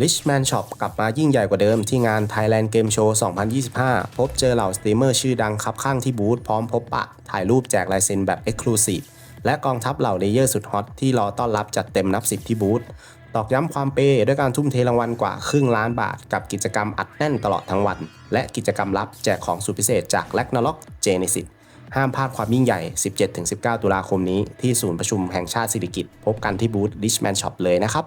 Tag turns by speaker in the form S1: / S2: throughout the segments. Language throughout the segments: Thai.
S1: Richman Shop กลับมายิ่งใหญ่กว่าเดิมที่งาน Thailand Game Show 2025 พบเจอเหล่าสตรีมเมอร์ชื่อดังคับข้างที่บูธพร้อมพบปะ ถ่ายรูปแจกลายเซ็นแบบ Exclusive และกองทัพเหล่าเลเยอร์สุดฮอตที่รอต้อนรับจัดเต็มนับสิบที่บูธตอกย้ำความเปย์ด้วยการทุ่มเทรางวัลกว่าครึ่งล้านบาท กับกิจกรรมอัดแน่นตลอดทั้งวัน และกิจกรรมลับแจกของสุดพิเศษจาก l a g n a r o k Genesis ห้ามพลาดความยิ่งใหญ่ 17-19 ตุลาคมนี้ที่ศูนย์ประชุมแห่งชาติสิริกิติ์พบกันที่บูธ Richman Shop เลยนะครับ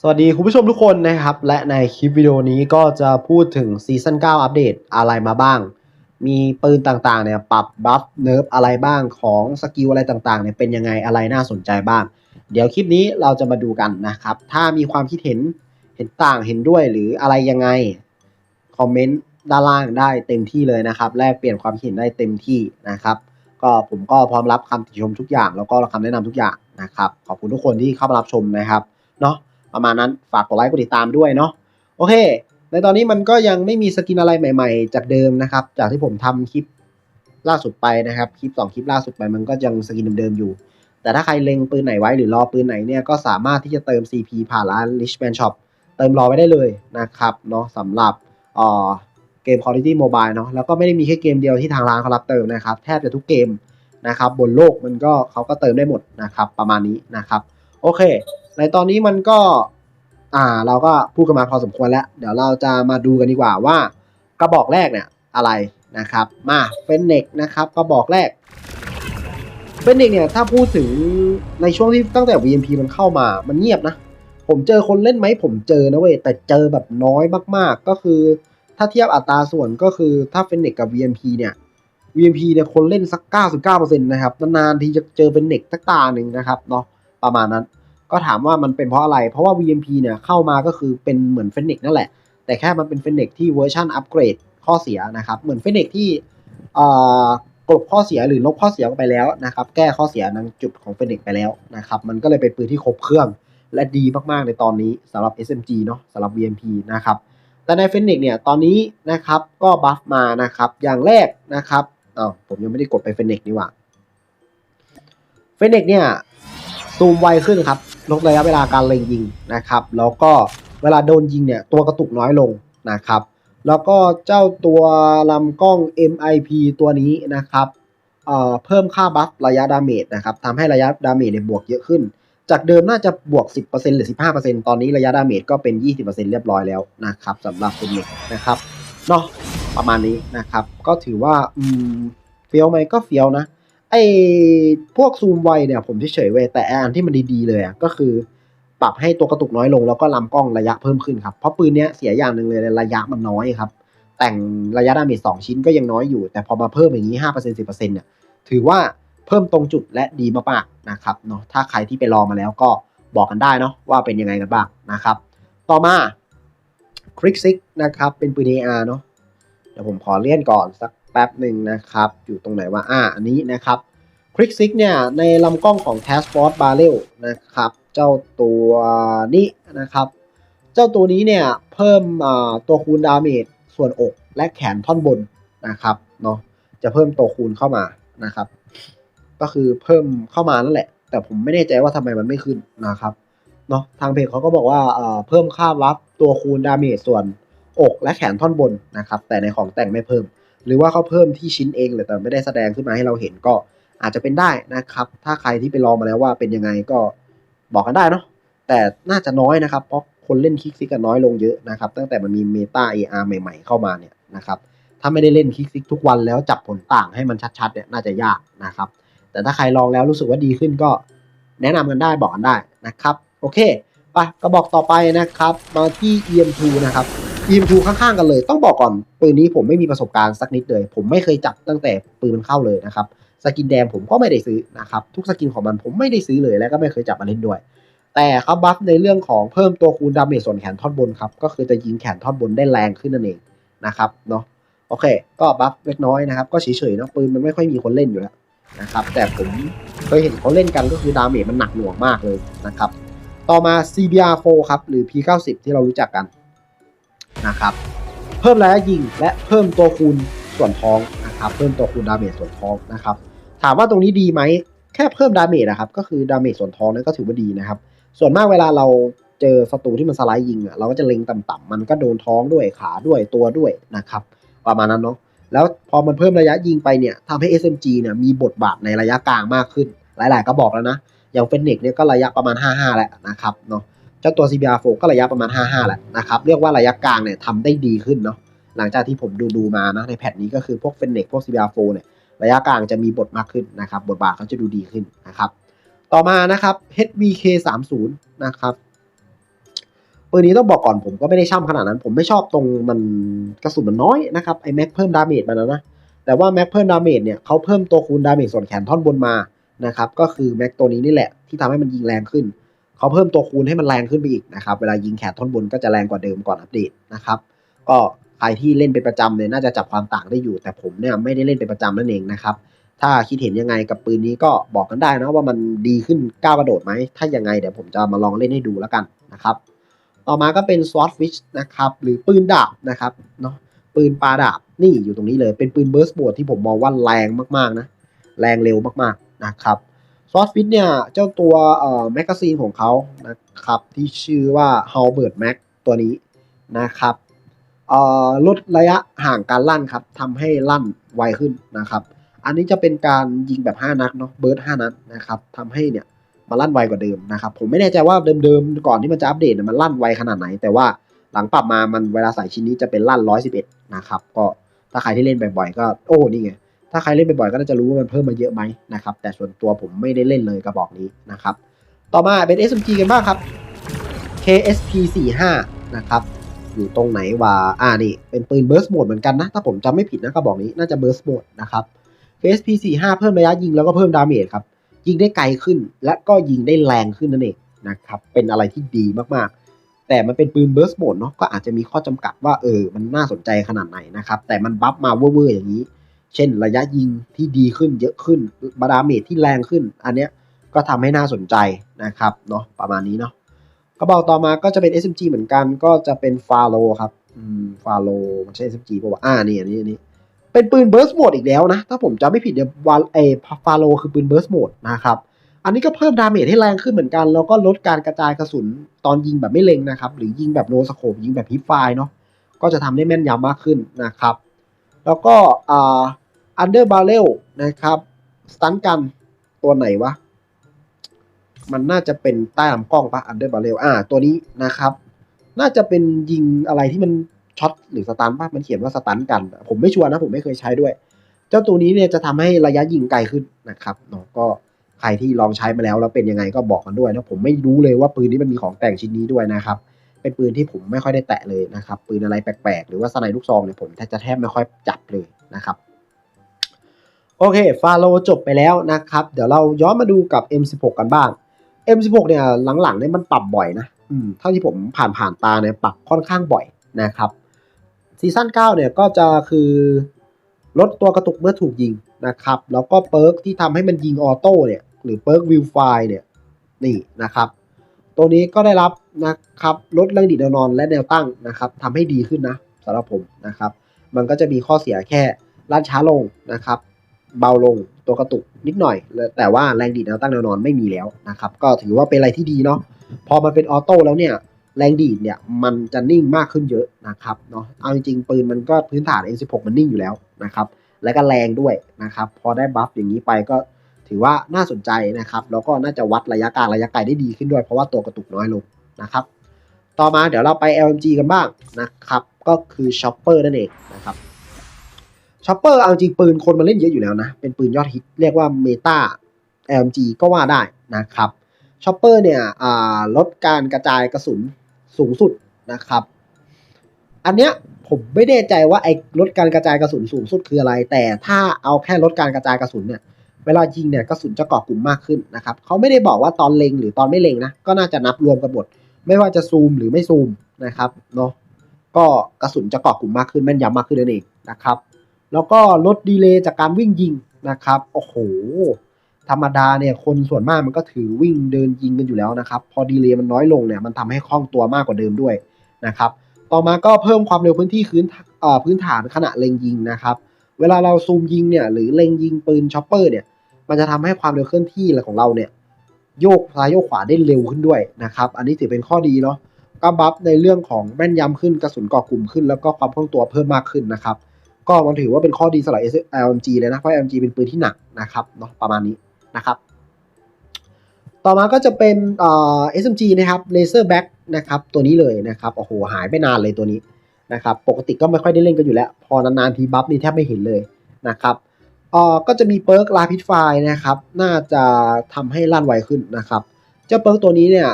S2: สวัสดีคุณผู้ชมทุกคนนะครับ และในคลิปวิดีโอนี้ก็จะพูดถึงซีซั่น9 อัปเดตอะไรมาบ้าง มีปืนต่างๆเนี่ยปรับบัฟเนิร์ฟอะไรบ้างของสกิลอะไรต่างๆเนี่ยเป็นยังไงอะไรน่าสนใจบ้าง เดี๋ยวคลิปนี้เราจะมาดูกันนะครับ ถ้ามีความคิดเห็นเห็นต่างเห็นด้วยหรืออะไรยังไง คอมเมนต์ด้านล่างได้เต็มที่เลยนะครับ แลกเปลี่ยนความคิดเห็นได้เต็มที่นะครับ ก็ผมก็พร้อมรับคำติชมทุกอย่าง แล้วก็คำแนะนำทุกอย่างนะครับ ขอบคุณทุกคนที่เข้ามารับชมนะครับเนาะ ประมาณนั้นฝากกดไลค์กดติดตามด้วยเนาะโอเค ในตอนนี้มันก็ยังไม่มีสกินอะไรใหม่ ๆ จากเดิมนะครับ จากที่ผมทำคลิปล่าสุดไปนะครับคลิปสองคลิปล่าสุดไปมันก็ยังสกินเดิมๆอยู่ แต่ถ้าใครเล็งปืนไหนไว้หรือรอปืนไหนเนี่ยก็สามารถที่จะเติม CP ผ่านร้าน Richman Shop เติมรอไว้ได้เลยนะครับเนาะสำหรับเอ่อเกม Quality Mobile เนาะแล้วก็ไม่ได้มีแค่เกมเดียวที่ทางร้านเขารับเติมนะครับแทบจะทุกเกมนะครับบนโลกมันก็เขาก็เติมได้หมดนะครับประมาณนี้นะครับ โอเค ในตอนนี้มันก็อ่าเราก็พูดกันมาพอสมควรแล้ว เดี๋ยวเราจะมาดูกันดีกว่าว่ากระบอกแรกเนี่ยอะไรนะครับมาเฟนเน็กนะครับกระบอกแรกเฟนเน็กเนี่ยถ้าพูดถึงในช่วงที่ตั้งแต่ VMP มันเข้ามามันเงียบนะ ผมเจอคนเล่นไหมผมเจอนะเว้ยแต่เจอแบบน้อยมากๆ ก็คือ ถ้าเทียบอัตราส่วนก็คือถ้าเฟนเน็กกับ VMP เนี่ย VMP เนี่ยคนเล่นสัก 99%นะครับนานๆทีจะเจอเป็นเน็กสักตาหนึ่งนะครับเนาะประมาณนั้น ก็ถามว่ามันเป็นเพราะอะไร เพราะว่า VMP เนี่ยเข้ามาก็คือเป็นเหมือนเฟนเน็กนั่นแหละ แต่แค่มันเป็นเฟนเน็กที่เวอร์ชันอัปเกรดข้อเสียนะครับ เหมือนเฟนเน็กที่กลบข้อเสียหรือลบข้อเสียไปแล้วนะครับ แก้ข้อเสียในจุดของเฟนเน็กไปแล้วนะครับ มันก็เลยเป็นปืนที่ครบเครื่อง และดีมากๆในตอนนี้สำหรับ SMG เนาะสำหรับ VMP นะครับ แต่ในเฟนเน็กเนี่ยตอนนี้นะครับก็บัฟมานะครับ อย่างแรกนะครับอ้าวผมยังไม่ได้กดไปเฟนเน็กนี่หว่าเฟนเน็กเนี่ย ซูมไวขึ้นครับลดระยะเวลาการเล็งยิงนะครับ แล้วก็เวลาโดนยิงเนี่ยตัวกระตุกน้อยลงนะครับ แล้วก็เจ้าตัวลำกล้อง MIP ตัวนี้นะครับเอ่อเพิ่มค่าบัฟระยะดาเมจนะครับทำให้ระยะดาเมจเนี่ยบวกเยอะขึ้น จากเดิมน่าจะบวก 10%หรือ 15%ตอนนี้ระยะดาเมจก็เป็น 20%เรียบร้อยแล้วนะครับสำหรับเป็นเน็กนะครับเนาะประมาณนี้นะครับ ก็ถือว่าเฟี้ยวไหมก็เฟี้ยวนะ ไอพวกซูมไวเนี่ยผมเฉยๆเว้ยแต่อันที่มันดีๆเลยก็คือ ปรับให้ตัวกระตุกน้อยลงแล้วก็ลำกล้องระยะเพิ่มขึ้นครับเพราะปืนเนี้ยเสียอย่างหนึ่งเลยระยะมันน้อยครับ แต่งระยะดาเมจสองชิ้นก็ยังน้อยอยู่ แต่พอมาเพิ่มอย่างนี้ห้าเปอร์เซ็นต์สิบเปอร์เซ็นต์เนี่ยถือว่าเพิ่มตรงจุดและดีมากๆนะครับเนาะถ้าใครที่ไปลองมาแล้วก็บอกกันได้เนาะว่าเป็นยังไงกันบ้างนะครับ ต่อมาคริกซิกนะครับเป็นปืน AR เนาะเดี๋ยวผมขอเลื่อนก่อนสัก แป๊บหนึ่งนะครับ อยู่ตรงไหนว่าอ่าอันนี้นะครับคริกซิกเนี่ย ในลำกล้องของ Task Force Barrel นะครับ เจ้าตัวนี้นะครับ เจ้าตัวนี้เนี่ย เพิ่มตัวคูณดาเมจส่วนอกและแขนท่อนบนนะครับเนาะจะเพิ่มตัวคูณเข้ามานะครับ ก็คือเพิ่มเข้ามานั่นแหละ แต่ผมไม่แน่ใจว่าทำไมมันไม่ขึ้นนะครับเนาะทางเพจเขาก็บอกว่าเอ่อเพิ่มค่าวับตัวคูณดาเมจส่วนอกและแขนท่อนบนนะครับ แต่ในของแต่งไม่เพิ่ม หรือว่าเขาเพิ่มที่ชิ้นเองเลยแต่ไม่ได้แสดงขึ้นมาให้เราเห็นก็อาจจะเป็นได้นะครับ ถ้าใครที่ไปลองมาแล้วว่าเป็นยังไงก็บอกกันได้เนาะแต่น่าจะน้อยนะครับ เพราะคนเล่นคิกซิกกันน้อยลงเยอะนะครับ ตั้งแต่มันมีเมตา AR ใหม่ๆ เข้ามาเนี่ยนะครับถ้าไม่ได้เล่นคิกซิกทุกวันแล้วจับผลต่างให้มันชัดๆเนี่ยน่าจะยากนะครับ แต่ถ้าใครลองแล้วรู้สึกว่าดีขึ้นก็แนะนำกันได้บอกกันได้นะครับ โอเคไปกระบอกต่อไปนะครับ มาที่ EM2 นะครับ EM2 ข้างๆกันเลย ต้องบอกก่อนปืนนี้ผมไม่มีประสบการณ์สักนิดเลย ผมไม่เคยจับตั้งแต่ปืนมันเข้าเลยนะครับสกินแดงผมก็ไม่ได้ซื้อนะครับทุกสกินของมันผมไม่ได้ซื้อเลยแล้วก็ไม่เคยจับมาเล่นด้วย แต่เขาบัฟในเรื่องของเพิ่มตัวคูณดาเมจส่วนแขนท่อนบนครับก็คือจะยิงแขนท่อนบนได้แรงขึ้นนั่นเองนะครับเนาะโอเค ก็บัฟเล็กน้อยนะครับก็เฉยๆเนาะปืนมันไม่ค่อยมีคนเล่นอยู่แล้วนะครับแต่ผมเคยเห็นเขาเล่นกันก็คือดาเมจมันหนักหน่วงมากเลยนะครับต่อมา CBR4 ครับหรือ P90 ที่เรารู้จักกัน นะครับ เพิ่มระยะยิงและเพิ่มตัวคูณส่วนท้องนะครับ เพิ่มตัวคูณดาเมจส่วนท้องนะครับ ถามว่าตรงนี้ดีไหมแค่เพิ่มดาเมจนะครับ ก็คือดาเมจส่วนท้องนั้นก็ถือว่าดีนะครับ ส่วนมากเวลาเราเจอศัตรูที่มันสไลด์ยิงอะเราก็จะเล็งต่ำๆมันก็โดนท้องด้วยขาด้วยตัวด้วยนะครับ ประมาณนั้นเนาะแล้วพอมันเพิ่มระยะยิงไปเนี่ยทำให้ SMG เนี่ยมีบทบาทในระยะกลางมากขึ้น หลาย ๆ ก็บอกแล้วนะ อย่างเฟนเนกเนี่ยก็ระยะประมาณ 55 แล้วนะครับเนาะ จ้าตัว CBR4 ก็ระยะประมาณ 55 แหล้วนะครับ เรียกว่าระยะกลางเนี่ยทำได้ดีขึ้นเนาะ หลังจากที่ผมดูดูๆมานะในแพทนี้ก็คือพวกเฟนเนกพวก CBR4 เนี่ยระยะกลางจะมีบทมากขึ้นนะครับ บทบาทเขาจะดูดีขึ้นนะครับ ต่อมานะครับ HVK30 นะครับปืนนี้ต้องบอกก่อนผมก็ไม่ได้ช่ำขนาดนั้น ผมไม่ชอบตรงมันกระสุนมันน้อยนะครับไอแม็กเพิ่มดาเมจมาแล้วนะ แต่ว่าแม็กเพิ่มดาเมจเนี่ยเขาเพิ่มตัวคูณดาเมจส่วนแขนท่อนบนมานะครับ ก็คือแม็กตัวนี้นี่แหละที่ทำให้มันยิงแรงขึ้น เขาเพิ่มตัวคูณให้มันแรงขึ้นไปอีกนะครับ เวลายิงแขนท่อนบนก็จะแรงกว่าเดิมก่อนอัปเดตนะครับ ก็ใครที่เล่นเป็นประจำเนี่ยน่าจะจับความต่างได้อยู่ แต่ผมเนี่ยไม่ได้เล่นเป็นประจำนั่นเองนะครับ ถ้าคิดเห็นยังไงกับปืนนี้ก็บอกกันได้นะว่ามันดีขึ้นก้าวกระโดดไหม ถ้ายังไงเดี๋ยวผมจะมาลองเล่นให้ดูแล้วกันนะครับ ต่อมาก็เป็น Swordfish นะครับ หรือปืนดาบนะครับเนาะ ปืนปลาดาบนี่อยู่ตรงนี้เลย เป็นปืนเบิร์สโบดที่ผมมองว่าแรงมากๆนะ แรงเร็วมากๆนะครับ Swordfish เนี่ย เจ้าตัวเอ่อแมกกาซีนของเขานะครับ ที่ชื่อว่า Halberd Max ตัวนี้นะครับเอ่อลดระยะห่างการลั่นครับทำให้ลั่นไวขึ้นนะครับ อันนี้จะเป็นการยิงแบบ 5 นัดเนาะเบิร์ด5นัดนะครับทำให้เนี่ยมาลั่นไวกว่าเดิมนะครับ ผมไม่แน่ใจว่าเดิมๆ ก่อนที่มันจะอัปเดตเนี่ยมันลั่นไวขนาดไหน แต่ว่าหลังปรับมามันเวลาใส่ชิ้นนี้จะเป็นลั่น 111 นะครับ ก็ถ้าใครที่เล่นบ่อยๆ ก็โอ้นี่ไง ถ้าใครเล่นบ่อยๆก็น่าจะรู้ว่ามันเพิ่มมาเยอะไหมนะครับแต่ส่วนตัวผมไม่ได้เล่นเลยกระบอกนี้นะครับต่อมาเป็น SMG กันบ้างครับ KSP 45นะครับอยู่ตรงไหนวะอ่านี่เป็นปืน Burst Mode เหมือนกันนะถ้าผมจำไม่ผิดนะกระบอกนี้น่าจะ Burst Mode นะครับ KSP 45เพิ่มระยะยิงแล้วก็เพิ่มดาเมจครับยิงได้ไกลขึ้นและก็ยิงได้แรงขึ้นนั่นเองนะครับเป็นอะไรที่ดีมากๆ แต่มันเป็นปืน Burst Mode เนาะก็อาจจะมีข้อจำกัดว่าเออมันน่าสนใจขนาดไหนนะครับแต่มันบัฟมาเว่อร์อย่างนี้ เช่นระยะยิงที่ดีขึ้นเยอะขึ้นบาดาเมจที่แรงขึ้น อันเนี้ยก็ทำให้น่าสนใจนะครับเนาะประมาณนี้เนาะกระบอกต่อมาก็จะเป็น SMG เหมือนกันก็จะเป็นฟาโลครับอืมฟาโลมันใช่ SMG ป่าวอ่านี่อันนี้อันนี้เป็นปืนเบิร์สโหมดอีกแล้วนะ ถ้าผมจำไม่ผิดเนี่ยวาเอฟาโลคือปืนเบิร์สโหมดนะครับอันนี้ก็เพิ่มดาเมจให้แรงขึ้นเหมือนกัน แล้วก็ลดการกระจายกระสุนตอนยิงแบบไม่เล็งนะครับ หรือยิงแบบโนสโคปยิงแบบฮิปไฟเนาะก็จะทำได้แม่นยำมากขึ้นนะครับ แล้วก็อ่า อันเดอร์บาเรลนะครับสตันกันตัวไหนวะ มันน่าจะเป็นใต้ลำกล้องปะอันเดอร์บาเรลอ่า ตัวนี้นะครับ น่าจะเป็นยิงอะไรที่มันช็อตหรือสตันปะมันเขียนว่าสตันกัน ผมไม่ชัวร์นะ ผมไม่เคยใช้ด้วย เจ้าตัวนี้เนี่ยจะทำให้ระยะยิงไกลขึ้นนะครับเนาะก็ใครที่ลองใช้มาแล้วแล้วเป็นยังไงก็บอกกันด้วยนะผมไม่รู้เลยว่าปืนนี้มันมีของแต่งชิ้นนี้ด้วยนะครับเป็นปืนที่ผมไม่ค่อยได้แตะเลยนะครับปืนอะไรแปลกๆ หรือว่าสไนลูกซองเนี่ยผมแทบจะแทบไม่ค่อยจับเลยนะครับ โอเคฟาโลจบไปแล้วนะครับ เดี๋ยวเราย้อนมาดูกับ M16 กันบ้าง M16 เนี่ยหลังๆเนี่ยมันปรับบ่อยนะอืมเท่าที่ผมผ่านผ่านตาเนี่ยปรับค่อนข้างบ่อยนะครับซีซั่น9เนี่ยก็จะคือลดตัวกระตุกเมื่อถูกยิงนะครับ แล้วก็เปิร์กที่ทำให้มันยิงออโต้เนี่ยหรือเปิร์กวิวไฟเนี่ยนี่นะครับ ตัวนี้ก็ได้รับนะครับลดแรงดีดแนวนอนและแนวตั้งนะครับทำให้ดีขึ้นนะสำหรับผมนะครับ มันก็จะมีข้อเสียแค่ลั่นช้าลงนะครับ เบาลงตัวกระตุกนิดหน่อย แต่ว่าแรงดีดแนวตั้งแนวนอนไม่มีแล้วนะครับ ก็ถือว่าเป็นอะไรที่ดีเนาะพอมันเป็นออโต้แล้วเนี่ยแรงดีดเนี่ยมันจะนิ่งมากขึ้นเยอะนะครับเนาะเอาจริงๆปืนมันก็พื้นฐาน M16 มันนิ่งอยู่แล้วนะครับและก็แรงด้วยนะครับ พอได้บัฟอย่างนี้ไปก็ถือว่าน่าสนใจนะครับ แล้วก็น่าจะวัดระยะกลางระยะไกลได้ดีขึ้นด้วย เพราะว่าตัวกระตุกน้อยลงนะครับ ต่อมาเดี๋ยวเราไป LMG กันบ้างนะครับ ก็คือช็อปเปอร์นั่นเองนะครับ ช็อปเปอร์เอาจริงปืนคนมาเล่นเยอะอยู่แล้วนะ เป็นปืนยอดฮิตเรียกว่าเมตา LMG ก็ว่าได้นะครับช็อปเปอร์เนี่ยลดการกระจายกระสุนสูงสุดนะครับ อันเนี้ยผมไม่แน่ใจว่าไอ้ลดการกระจายกระสุนสูงสุดคืออะไร แต่ถ้าเอาแค่ลดการกระจายกระสุนเนี่ยเวลายิงเนี่ยกระสุนจะเกาะกลุ่มมากขึ้นนะครับเขาไม่ได้บอกว่าตอนเล็งหรือตอนไม่เล็งนะก็น่าจะนับรวมกันหมดไม่ว่าจะซูมหรือไม่ซูมนะครับเนาะก็กระสุนจะเกาะกลุ่มมากขึ้นแม่นยำมากขึ้นนั่นเองนะครับ แล้วก็ลดดีเลย์จากการวิ่งยิงนะครับ โอ้โห ธรรมดาเนี่ยคนส่วนมากมันก็ถือวิ่งเดินยิงกันอยู่แล้วนะครับ พอดีเลย์มันน้อยลงเนี่ยมันทำให้คล่องตัวมากกว่าเดิมด้วยนะครับ ต่อมาก็เพิ่มความเร็วพื้นที่พื้นพื้นฐานขณะเล็งยิงนะครับ เวลาเราซูมยิงเนี่ยหรือเล็งยิงปืนช็อปเปอร์เนี่ยมันจะทำให้ความเร็วเคลื่อนที่ของเราเนี่ยโยกซ้ายโยกขวาได้เร็วขึ้นด้วยนะครับ อันนี้ถือเป็นข้อดีเนาะก็บัฟในเรื่องของแม่นยำขึ้นกระสุนกาะกลุ่มขึ้น แล้วก็ความคล่องตัวเพิ่มมากขึ้นนะครับ ก็มันถือว่าเป็นข้อดีสำหรับ LMG เลยนะ เพราะ LMG เป็นปืนที่หนักนะครับเนาะประมาณนี้นะครับ ต่อมาก็จะเป็นเอ่อ SMG นะครับ Laser Back นะครับ ตัวนี้เลยนะครับ โอ้โห หายไปนานเลยตัวนี้นะครับ ปกติก็ไม่ค่อยได้เล่นกันอยู่แล้ว พอนานๆทีบัฟนี่แทบไม่เห็นเลยนะครับเอ่อก็จะมีเปิร์กลาพิ f ไฟนะครับ น่าจะทำให้ลั่นไวขึ้นนะครับ เจ้าเปิร์กตัวนี้เนี่ย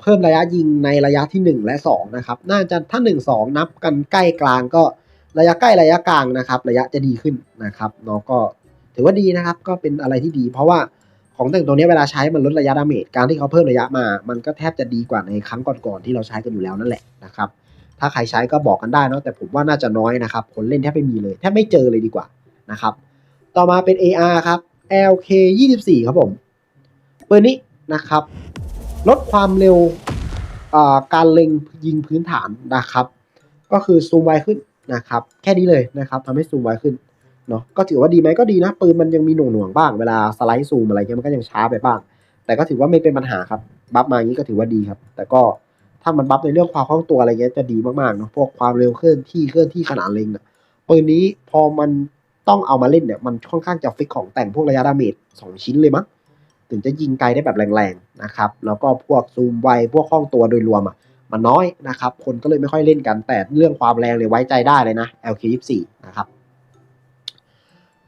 S2: เพิ่มระยะยิงในระยะที่ 1 และ 2 นะครับ น่าจะถ้า 1 2 นับกันใกล้กลางก็ ระยะใกล้ระยะกลางนะครับ ระยะจะดีขึ้นนะครับเนาะก็ถือว่าดีนะครับ ก็เป็นอะไรที่ดี เพราะว่าของแต่งตัวนี้เวลาใช้มันลดระยะดาเมจการที่เขาเพิ่มระยะมา มันก็แทบจะดีกว่าในครั้งก่อนๆที่เราใช้กันอยู่แล้วนั่นแหละนะครับ ถ้าใครใช้ก็บอกกันได้เนาะแต่ผมว่าน่าจะน้อยนะครับคนเล่นแทบไม่มีเลยแทบไม่เจอเลยดีกว่านะครับ ต่อมาเป็น AR ครับ LK 24ครับผมปืนนี้นะครับ ลดความเร็วการเล็งยิงพื้นฐานนะครับ ก็คือซูมไวขึ้น นะครับ แค่นี้เลยนะครับทำให้ซูมไวขึ้นเนาะก็ถือว่าดีไหมก็ดีนะ ปืนมันยังมีหน่วงหน่วงๆบ้างเวลาสไลด์ซูมอะไรเงี้ยมันก็ยังช้าไปบ้าง แต่ก็ถือว่าไม่เป็นปัญหาครับบัฟมาอย่างนี้ก็ถือว่าดีครับ แต่ก็ถ้ามันบัฟในเรื่องความคล่องตัวอะไรเงี้ยจะดีมากๆเนาะพวกความเร็วเคลื่อนที่เคลื่อนที่ขนาดเล็งเนี่ยปืนนี้พอมันต้องเอามาเล่นเนี่ยมันค่อนข้างจะฟิกของแต่งพวกระยะดาเมจสองชิ้นเลยมั้งถึงจะยิงไกลได้แบบแรงๆนะครับแล้วก็พวกซูมไวพวกคล่องตัวโดยรวมอะ มันน้อยนะครับ คนก็เลยไม่ค่อยเล่นกัน แต่เรื่องความแรงเลยไว้ใจได้เลยนะ LK24 นะครับ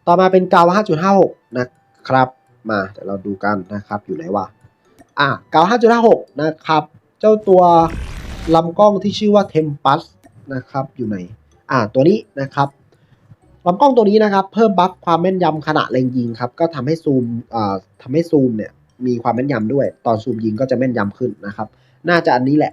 S2: ต่อมาเป็นกาว5.56 นะครับ มาเดี๋ยวเราดูกันนะครับ อยู่ไหนวะ อะกาว5.56 นะครับ เจ้าตัวลำกล้องที่ชื่อว่า Tempest นะครับ อยู่ไหน อ่า ตัวนี้นะครับลำกล้องตัวนี้นะครับ เพิ่มบัฟความแม่นยำขณะเล็งยิงครับ ก็ทำให้ซูมอ่าทำให้ซูมเนี่ยมีความแม่นยำด้วย ตอนซูมยิงก็จะแม่นยำขึ้นนะครับ น่าจะอันนี้แหละ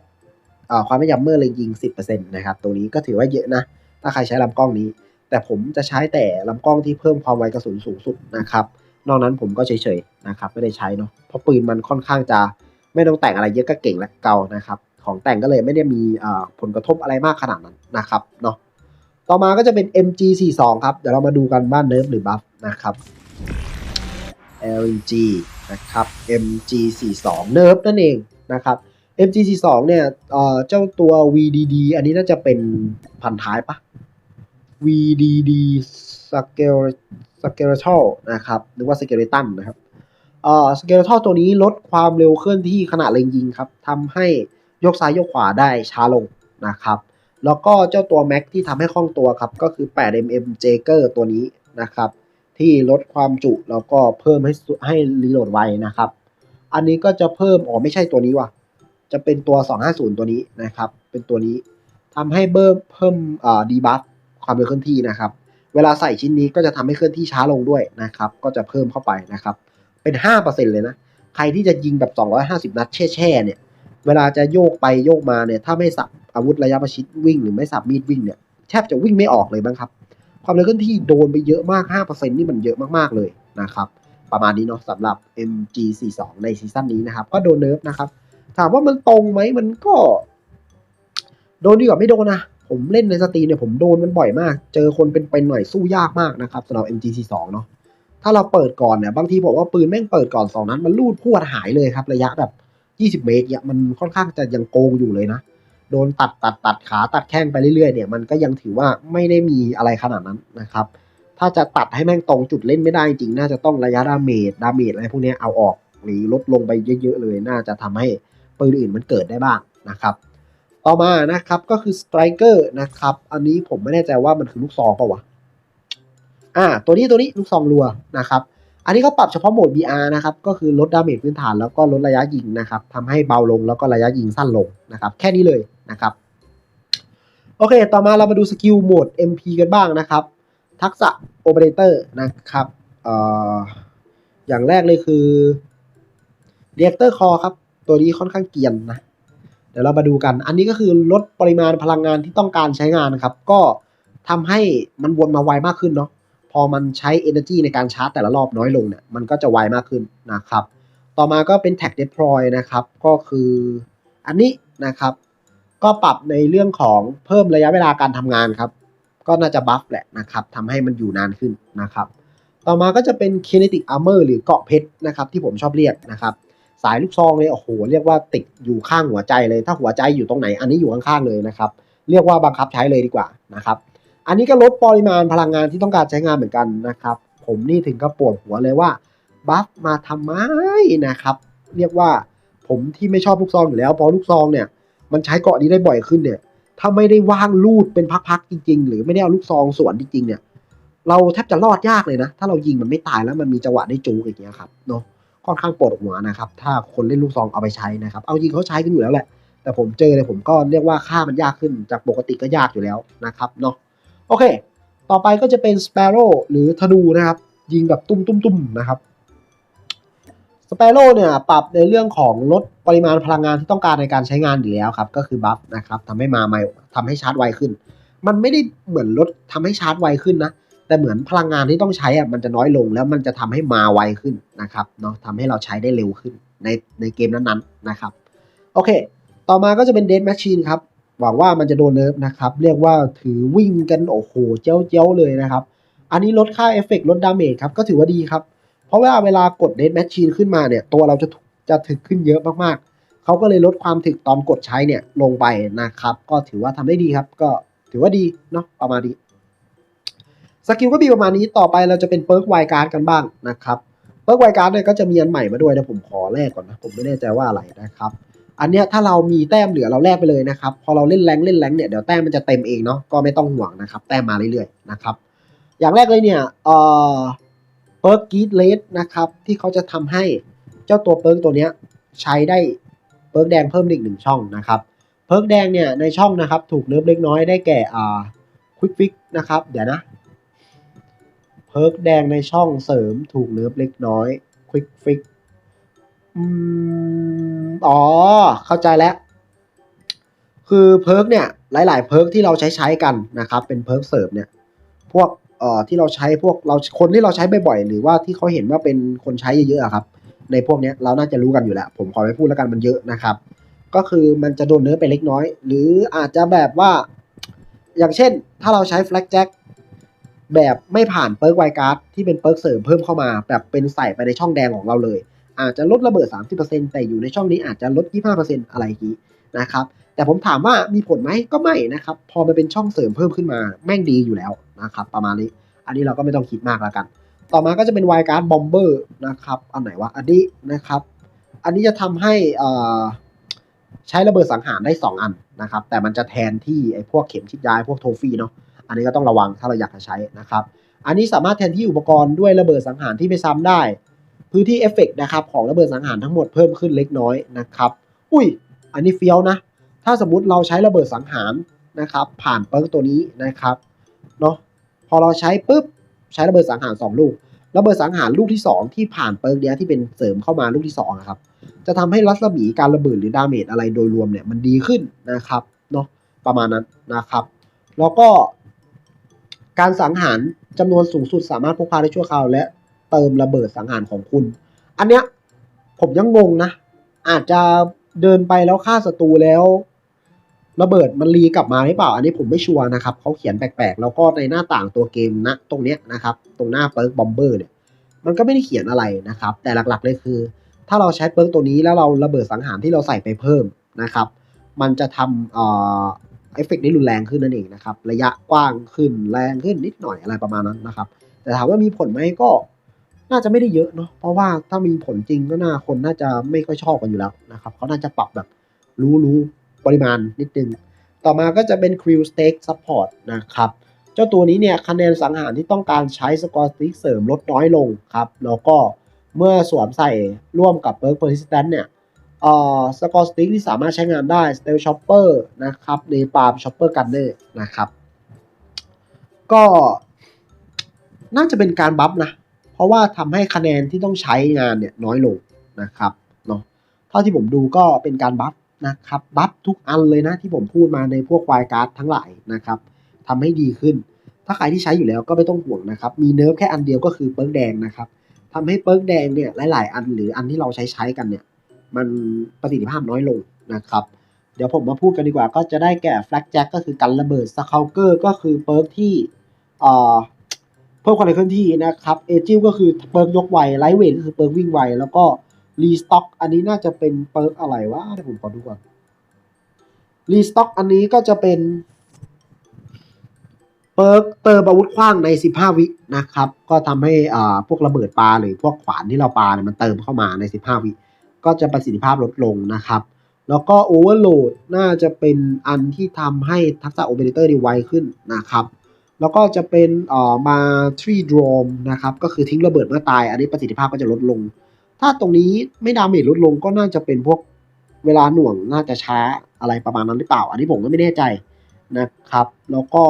S2: ความแม่นยำเมื่อเล็งยิง 10%นะครับตัวนี้ก็ถือว่าเยอะนะ ถ้าใครใช้ลำกล้องนี้ แต่ผมจะใช้แต่ลำกล้องที่เพิ่มความไวกระสุนสูงสุดนะครับนอกนั้นผมก็เฉยๆนะครับไม่ได้ใช้เนาะเพราะปืนมันค่อนข้างจะไม่ต้องแต่งอะไรเยอะก็เก่งและเก่านะครับของแต่งก็เลยไม่ได้มีผลกระทบอะไรมากขนาดนั้นนะครับเนาะต่อมาก็จะเป็น MG42 ครับ เดี๋ยวเรามาดูกันบ้านเนิร์ฟหรือบัฟนะครับ LG นะครับ MG42 เนิร์ฟนั่นเองนะครับ MG42 เนี่ยเจ้าตัว VDD อันนี้น่าจะเป็นพันท้ายปะ VDD Scale Skeletal นะครับหรือว่า Skeleton นะครับเอ่อ Skeletal ตัวนี้ลดความเร็วเคลื่อนที่ขณะเล็งยิงครับทำให้ยกซ้ายยกขวาได้ช้าลงนะครับ แล้วก็เจ้าตัว Mac ที่ทำให้คล่องตัวครับ ก็คือ 8mm Jager ตัวนี้นะครับ ที่ลดความจุแล้วก็เพิ่มให้ให้รีโหลดไวนะครับ อันนี้ก็จะเพิ่ม อ๋อ ไม่ใช่ตัวนี้ว่ะ จะเป็นตัว 250 ตัวนี้นะครับ เป็นตัวนี้ทำให้เบิ่มเพิ่มดีบัฟความเร็วเคลื่อนที่นะครับ เวลาใส่ชิ้นนี้ก็จะทำให้เคลื่อนที่ช้าลงด้วยนะครับ ก็จะเพิ่มเข้าไปนะครับ เป็น 5%เลยนะ ใครที่จะยิงแบบ 250 นัดแช่ๆเนี่ย เวลาจะโยกไปโยกมาเนี่ย ถ้าไม่สับอาวุธระยะประชิดวิ่งหรือไม่สับมีดวิ่งเนี่ย แทบจะวิ่งไม่ออกเลยบ้างครับ ความเร็วเคลื่อนที่โดนไปเยอะมาก 5%นี่มันเยอะมากๆเลยนะครับ ประมาณนี้เนาะสำหรับ MG42 ในซีซั่นนี้นะครับ ก็โดนเนิร์ฟนะครับ ถามว่ามันตรงไหมมันก็ โดนดีกว่าไม่โดนนะ ผมเล่นในสตรีมเนี่ยผมโดนมันบ่อยมาก เจอคนเป็นเป็นหน่อยสู้ยากมากนะครับสำหรับ MG42 เนาะถ้าเราเปิดก่อนเนี่ยบางทีผมว่าปืนแม่งเปิดก่อนสองนั้น มันลูดพรวดหายเลยครับ ระยะแบบ 20 เมตรเนี่ยมันค่อนข้างจะยังโกงอยู่เลยนะ โดนตัดตัดตัดขาตัดแข้งไปเรื่อยๆเนี่ยมันก็ยังถือว่าไม่ได้มีอะไรขนาดนั้นนะครับถ้าจะตัดให้แม่งตรงจุดเล่นไม่ได้จริง น่าจะต้องระยะดาเมจดาเมจอะไรพวกนี้เอาออก หรือลดลงไปเยอะๆเลย น่าจะทำให้ ปืนอื่นมันเกิดได้บ้างนะครับต่อมานะครับก็คือ Striker นะครับอันนี้ผมไม่แน่ใจว่ามันคือลูกซองเปล่าวะอ่าตัวนี้ตัวนี้ลูกซองรัวนะครับอันนี้ก็ปรับเฉพาะโหมด VR นะครับก็คือลดดาเมจพื้นฐานแล้วก็ลดระยะยิงนะครับทำให้เบาลงแล้วก็ระยะยิงสั้นลงนะครับแค่นี้เลยนะครับโอเค ต่อมาเรามาดูสกิลโหมด MP กันบ้างนะครับ ทักษะ Operator นะครับอออย่างแรกเลยคือ Reactor Core ครับ ตัวนี้ค่อนข้างเกียนนะ เดี๋ยวเรามาดูกัน อันนี้ก็คือลดปริมาณพลังงานที่ต้องการใช้งานนะครับ ก็ทำให้มันวนมาไวมากขึ้นเนาะ พอมันใช้ energy ในการชาร์จแต่ละรอบน้อยลงเนี่ย มันก็จะไวมากขึ้นนะครับ ต่อมาก็เป็น tag deploy นะครับ ก็คืออันนี้นะครับ ก็ปรับในเรื่องของเพิ่มระยะเวลาการทำงานครับ ก็น่าจะบัฟแหละนะครับทำให้มันอยู่นานขึ้นนะครับ ต่อมาก็จะเป็น kinetic armor หรือเกาะเพชรนะครับ ที่ผมชอบเรียกนะครับ สายลูกซองเลยโอ้โหเรียกว่าติดอยู่ข้างหัวใจเลย ถ้าหัวใจอยู่ตรงไหนอันนี้อยู่ข้างๆเลยนะครับ เรียกว่าบังคับใช้เลยดีกว่านะครับ อันนี้ก็ลดปริมาณพลังงานที่ต้องการใช้งานเหมือนกันนะครับ ผมนี่ถึงกับปวดหัวเลยว่าบัฟมาทำไมนะครับ เรียกว่าผมที่ไม่ชอบลูกซองอยู่แล้วพราะลูกซองเนี่ยมันใช้เกาะนี้ได้บ่อยขึ้นเนี่ย ถ้าไม่ได้ว่างลูดเป็นพักๆจริง ๆ หรือไม่ได้เอาลูกซองสวนจริงๆเนี่ย เราแทบจะรอดยากเลยนะ ถ้าเรายิงมันไม่ตายแล้วมันมีจังหวะได้จูกอย่างเงี้ยครับเนาะ ค่อนข้างปวดหัวนะครับ ถ้าคนเล่นลูกซองเอาไปใช้นะครับ เอาจริงเขาใช้กันอยู่แล้วแหละ แต่ผมเจอเลยผมก็เรียกว่าค่ามันยากขึ้น จากปกติก็ยากอยู่แล้วนะครับเนาะ โอเค ต่อไปก็จะเป็น Sparrow หรือธนูนะครับ ยิงแบบตุ้มๆๆนะครับ Sparrow เนี่ยปรับในเรื่องของลดปริมาณพลังงานที่ต้องการในการใช้งานอยู่แล้วครับ ก็คือบัฟนะครับทำให้มาไมทำให้ชาร์จไวขึ้น มันไม่ได้เหมือนลดทำให้ชาร์จไวขึ้นนะ แต่เหมือนพลังงานที่ต้องใช้อะมันจะน้อยลงแล้วมันจะทำให้มาไวขึ้นนะครับเนาะทำให้เราใช้ได้เร็วขึ้นในในเกมนั้นๆนะครับ โอเค ต่อมาก็จะเป็นเด d แมชชีนครับ หวังว่ามันจะโดนเนิร์ฟนะครับ เรียกว่าถือวิ่งกัน โอ้โห เจ้าเจ้าเลยนะครับ อันนี้ลดค่าเอฟเฟกต์ลดดาเมจครับ ก็ถือว่าดีครับ เพราะว่าเวลากดเด d แมชชีนขึ้นมาเนี่ย ตัวเราจะถูกจะถึกขึ้นเยอะมากๆ เขาก็เลยลดความถึกตอนกดใช้เนี่ยลงไปนะครับ ก็ถือว่าทำได้ดีครับ ก็ถือว่าดีเนาะประมาณนี้ สกิลก็มีประมาณนี้ต่อไปเราจะเป็นเปิร์กไวการ์ดกันบ้างนะครับเปิร์กไวการ์ดเนี่ยก็จะมีอันใหม่มาด้วยนะผมขอแลกก่อนนะผมไม่แน่ใจว่าอะไรนะครับ อันเนี้ยถ้าเรามีแต้มเหลือเราแลกไปเลยนะครับพอเราเล่นแรงเล่นแรงเนี่ยเดี๋ยวแต้มมันจะเต็มเองเนาะก็ไม่ต้องห่วงนะครับ แต้มมาเรื่อยๆนะครับ อย่างแรกเลยเนี่ยเอ่อเปิร์กกีดเลสนะครับที่เขาจะทำให้เจ้าตัวเปิร์กตัวเนี้ยใช้ได้เปิร์กแดงเพิ่มอีกหนึ่งช่องนะครับเพิร์กแดงเนี่ยในช่องนะครับถูกเนิร์ฟเล็กน้อยได้แก่อ่าควิกฟิกนะครับเดี๋ยวนะ เพิร์กแดงในช่องเสริมถูกเนิร์ฟเล็กน้อยควิกฟิกอืมอ๋อ เข้าใจแล้ว คือเพิร์กเนี่ย หลาย ๆ เพิร์กที่เราใช้ใช้กันนะครับ เป็นเพิร์กเสริมเนี่ย พวกเอ่อที่เราใช้พวกเราคนที่เราใช้บ่อยๆหรือว่าที่เขาเห็นว่าเป็นคนใช้เยอะๆอะครับ ในพวกเนี้ยเราน่าจะรู้กันอยู่แล้ว ผมขอไม่พูดแล้วกันมันเยอะนะครับ ก็คือมันจะโดนเนื้อไปเล็กน้อย หรืออาจจะแบบว่า อย่างเช่น ถ้าเราใช้ flag jack แแบบไม่ผ่านเปิร์กไวการ์ดที่เป็นเปิร์กเสริมเพิ่มเข้ามา แบบเป็นใส่ไปในช่องแดงของเราเลย อาจจะลดระเบิด 30%แต่อยู่ในช่องนี้อาจจะลด 25%อะไรอย่างนี้นะครับแต่ผมถามว่ามีผลไหมก็ไม่นะครับ พอมันเป็นช่องเสริมเพิ่มขึ้นมาแม่งดีอยู่แล้วนะครับประมาณนี้ อันนี้เราก็ไม่ต้องคิดมากแล้วกัน ต่อมาก็จะเป็นไวการ์ดบอมเบอร์นะครับอันไหนวะอันนี้นะครับ อันนี้จะทำให้อ่อใช้ระเบิดสังหารได้ 2 อันนะครับ แต่มันจะแทนที่ไอ้พวกเข็มชิดย้ายพวกโทฟี่เนาะ อันนี้ก็ต้องระวังถ้าเราอยากจะใช้นะครับ อันนี้สามารถแทนที่อุปกรณ์ด้วยระเบิดสังหารที่ไม่ซ้ำได้ พื้นที่เอฟเฟกต์นะครับของระเบิดสังหารทั้งหมดเพิ่มขึ้นเล็กน้อยนะครับ อุ้ย อันนี้เฟี้ยวนะ ถ้าสมมติเราใช้ระเบิดสังหารนะครับผ่านเปิร์กตัวนี้นะครับเนาะพอเราใช้ปุ๊บใช้ระเบิดสังหารสองลูก ระเบิดสังหารลูกที่สองที่ผ่านเปิร์กเนี้ยที่เป็นเสริมเข้ามาลูกที่สองนะครับจะทำให้รัศมีการระเบิดหรือดาเมจอะไรโดยรวมเนี่ยมันดีขึ้นนะครับเนาะประมาณนั้นนะครับ แล้วก็ การสังหารจำนวนสูงสุดสามารถพกพาได้ชั่วคราวและเติมระเบิดสังหารของคุณ อันเนี้ยผมยังงงนะ อาจจะเดินไปแล้วฆ่าศัตรูแล้ว ระเบิดมันรีกลับมาหรือเปล่า อันนี้ผมไม่ชัวร์นะครับเขาเขียนแปลกๆ แล้วก็ในหน้าต่างตัวเกมนะ ตรงเนี้ยนะครับ ตรงหน้าเปิร์กบอมเบอร์เนี่ยมันก็ไม่ได้เขียนอะไรนะครับ แต่หลักๆเลยคือ ถ้าเราใช้เปิร์กตัวนี้แล้วเราระเบิดสังหารที่เราใส่ไปเพิ่มนะครับ มันจะทำเอ่อ เอฟเฟกต์ได้รุนแรงขึ้นนั่นเองนะครับ ระยะกว้างขึ้นแรงขึ้นนิดหน่อยอะไรประมาณนั้นนะครับ แต่ถามว่ามีผลไหมก็น่าจะไม่ได้เยอะเนาะเพราะว่าถ้ามีผลจริงก็น่าคนน่าจะไม่ค่อยชอบกันอยู่แล้วนะครับเขาน่าจะปรับแบบรู้รู้ปริมาณนิดนึง ต่อมาก็จะเป็น Crew Stake Support นะครับเจ้าตัวนี้เนี่ยคะแนนสังหารที่ต้องการใช้สกอร์ติกเสริมลดน้อยลงครับ แล้วก็เมื่อสวมใส่ร่วมกับเ e ิร์ก Persistent เนี่ย อ่อสกอร์สติ๊กที่สามารถใช้งานได้ Steel Chopper นะครับในปาล์ม Chopper Gunner นะครับ ก็น่าจะเป็นการบัฟนะ เพราะว่าทำให้คะแนนที่ต้องใช้งานเนี่ยน้อยลงนะครับเนาะเท่าที่ผมดูก็เป็นการบัฟนะครับบัฟทุกอันเลยนะที่ผมพูดมาในพวกไวการ์ดทั้งหลายนะครับทำให้ดีขึ้น ถ้าใครที่ใช้อยู่แล้วก็ไม่ต้องห่วงนะครับ มีเนิร์ฟแค่อันเดียวก็คือเปิร์กแดงนะครับทำให้เปิร์กแดงเนี่ยหลาย ๆ อันหรืออันที่เราใช้ใช้กันเนี่ย มันประสิทธิภาพน้อยลงนะครับ เดี๋ยวผมมาพูดกันดีกว่า ก็จะได้แก่ Flag Jack ก็คือกันระเบิด s c a l k e r ก็คือเปิร์กที่เพิ่มความเร็วเคลื่อนที่นะครับเอจิลก็คือเปิร์กยกไวไลท์เวทก็คือเปิร์กวิ่งไว แล้วก็รีสต็อกอันนี้น่าจะเป็นเปิร์กอะไรวะเดี๋ยวผมขอดูก่อนรีสต็อกอันนี้ก็จะเป็นเปิร์กเติมอาวุธขว้างใน 15 วินะครับ ก็ทำให้อ่าพวกระเบิดปลาหรือพวกขวานที่เราปลาเนี่ยมันเติมเข้ามาใน 15 วิ ก็จะประสิทธิภาพลดลงนะครับ แล้วก็โอเวอร์โหลดน่าจะเป็นอันที่ทำให้ทักษะโอเปอเรเตอร์ดีไวขึ้นนะครับแล้วก็จะเป็นเอ่อมาทรีดรอมนะครับก็คือทิ้งระเบิดเมื่อตาย อันนี้ประสิทธิภาพก็จะลดลง ถ้าตรงนี้ไม่ดาเมจลดลงก็น่าจะเป็นพวกเวลาหน่วงน่าจะช้าอะไรประมาณนั้นหรือเปล่า อันนี้ผมก็ไม่แน่ใจนะครับ แล้วก็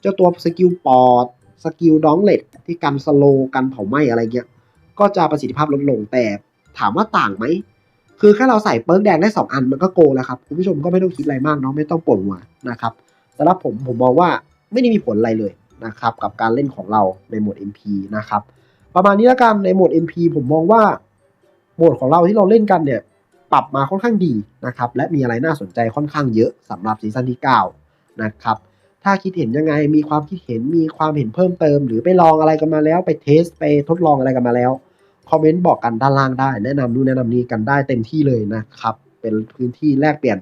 S2: เจ้าตัวสกิลปอดสกิลดองเล็ดที่กันสโลกันเผาไหม้อะไรเงี้ยก็จะประสิทธิภาพลดลงแต่ถามว่าต่างไหม คือแค่เราใส่เปิร์กแดงได้ 2 อันมันก็โกแล้วครับ คุณผู้ชมก็ไม่ต้องคิดอะไรมากเนาะไม่ต้องปวดหัวนะครับสำหรับผมผมมองว่าไม่ได้มีผลอะไรเลยนะครับกับการเล่นของเราในโหมด MP นะครับประมาณนี้แล้วกันในโหมด MP ผมมองว่าโหมดของเราที่เราเล่นกันเนี่ยปรับมาค่อนข้างดีนะครับและมีอะไรน่าสนใจค่อนข้างเยอะสำหรับซีซั่นที่9นะครับถ้าคิดเห็นยังไงมีความคิดเห็นมีความเห็นเพิ่มเติม หรือไปลองอะไรกันมาแล้วไปเทสไปทดลองอะไรกันมาแล้ว คอมเมนต์บอกกันด้านล่างได้ แนะนำนู่นแนะนำนี้กันได้เต็มที่เลยนะครับ เป็นพื้นที่แลกเปลี่ยน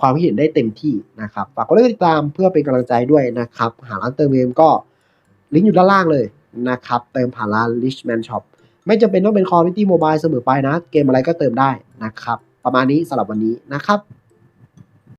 S2: ความคิดเห็นได้เต็มที่นะครับ ฝากกดไลค์ติดตามเพื่อเป็นกำลังใจด้วยนะครับ หาร้านเติมเกมก็ลิงก์อยู่ด้านล่างเลยนะครับ เติมผ่านร้าน Richman Shop ไม่จำเป็นต้องเป็น Quality Mobile เสมอไปนะ เกมอะไรก็เติมได้นะครับ ประมาณนี้สำหรับวันนี้นะครับ